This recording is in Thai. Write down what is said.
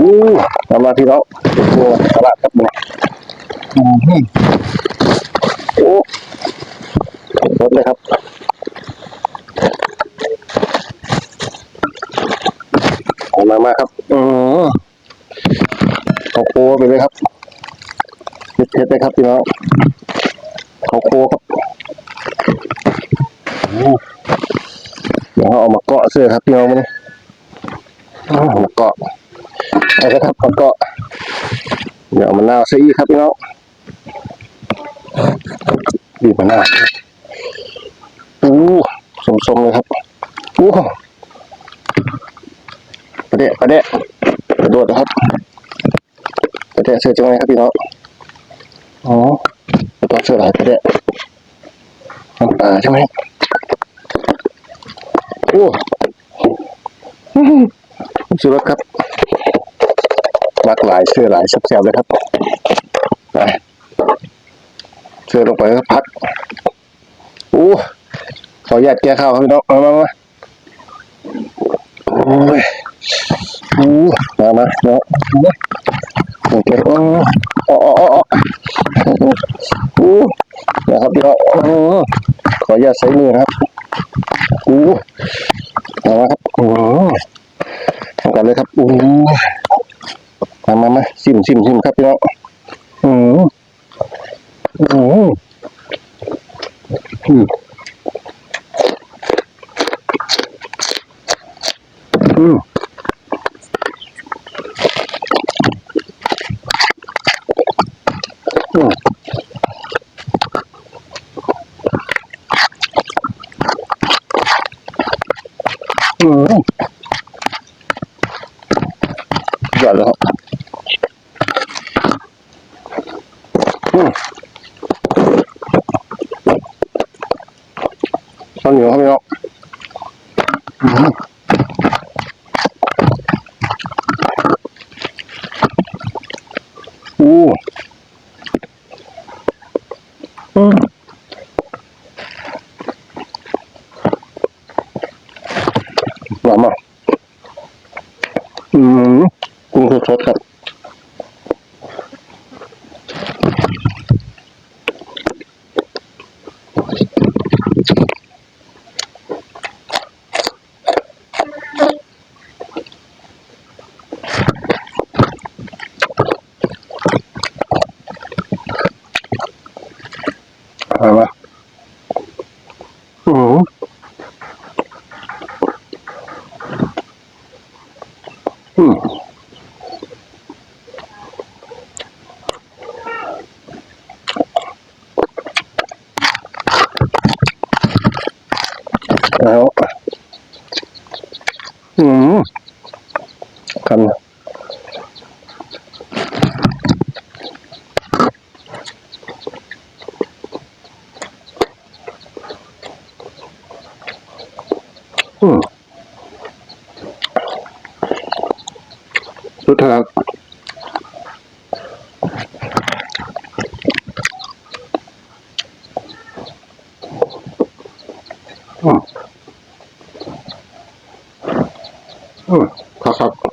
อู้ทำมาพี่น้องโอ้ตลาดครับเนี่ยโอ้รถเลยครับเอามามาครับอืมเขาโคไปเลยครับเผ็ดๆเลยครับพี่น้องเขาโคครับเดี๋ยวเอามาเกาะเสื้อครับพี่น้องมาเนี่ยมาเกาะ เอาละครับแล้วก็เดี๋ยวมะนาวซะอีกครับพี่น้องบีบมะนาวอู้สมๆเลยครับอู้ประเดะประเดะกระโดดนะครับประเดะเสื้อจังไงครับพี่น้องอ๋อไม่ต้องเสื้อหลายประเดะน้ำปลาใช่ไหมโอ้อื้อหือสุดแล้วครับ มักหลายเสื้อหลายสับแซ่บๆเลยครับไปเสื้อลงไปแล้วพักอู้ขออนุญาตแก้ข้าวครับพี่น้องมามามาโอ้ยอู้มามาเนาะโอเคโอ้อ๋ออ๋ออ๋ออู้นะครับพี่น้องขออนุญาตใช้มือครับอู้มาครับโอ้ทำกันเลยครับอู้ มามามาซิมซิมซิมครับพี่น้องอืมอืมอืมอืมอืมอืมยอดเลยครับ อืม ข้าวเหนียวครับพี่น้อง ใครวะอืออืมแล้วอืมกัน สุมรสาติอืมอืมครับครับ